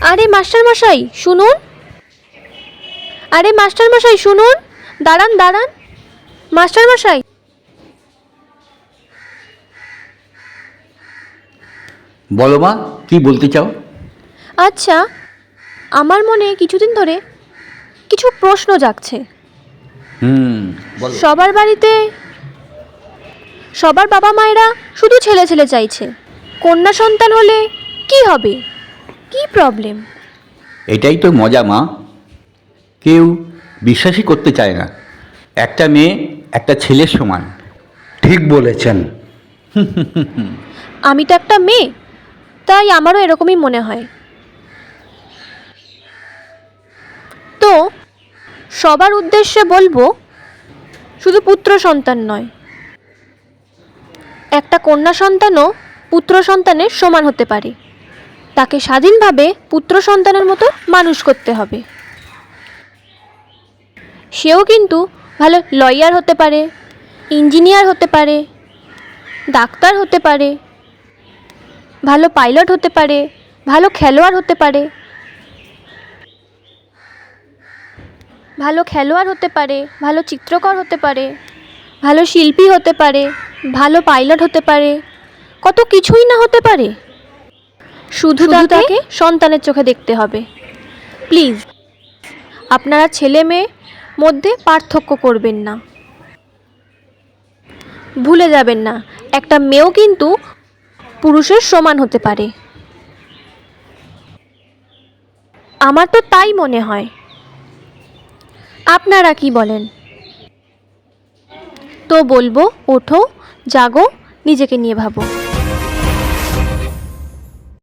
আরে মাস্টার মশাই শুনুন। আরে মাস্টার মশাই শুনুন। দাঁড়ান দাঁড়ান। মাস্টার মশাই। বলো মা কি বলতে চাও? আচ্ছা আমার মনে কিছুদিন ধরে কিছু প্রশ্ন জাগছে। হুম বলো। সবার বাড়িতে সবার বাবা মায়েরা শুধু ছেলে ছেলে চাইছে। কন্যা সন্তান হলে কি হবে? কি প্রবলেম এটাই তো মজা মা। কেউ বিশ্বাসই করতে চায় না। একটা মেয়ে একটা ছেলের সমান। ঠিক বলেছেন। আমি তো একটা মেয়ে তাই আমারও এরকমই মনে হয়। তো সবার উদ্দেশ্যে বলব শুধু পুত্র সন্তান নয়। একটা কন্যা সন্তানও পুত্র সন্তানের সমান হতে পারে। তাকে স্বাধীনভাবে পুত্র সন্তানের মতো মানুষ করতে হবে। সেও কিন্তু ভালো লয়ার হতে পারে, ইঞ্জিনিয়ার হতে পারে, ডাক্তার হতে পারে, ভালো পাইলট হতে পারে, ভালো খেলোয়াড় হতে পারে, ভালো খেলোয়াড় হতে পারে, ভালো চিত্রকর হতে পারে, ভালো শিল্পী হতে পারে, ভালো পাইলট হতে পারে, কত কিছুই না হতে পারে। শুধু তাকে সন্তানের চোখে দেখতে হবে। প্লিজ আপনারা ছেলে মেয়ে মধ্যে পার্থক্য করবেন না। ভুলে যাবেন না একটা মেয়েও কিন্তু পুরুষের সমান হতে পারে। আমার তো তাই মনে হয়। আপনারা কি বলেন? তো বলব ওঠো জাগো নিজেকে নিয়ে ভাবো।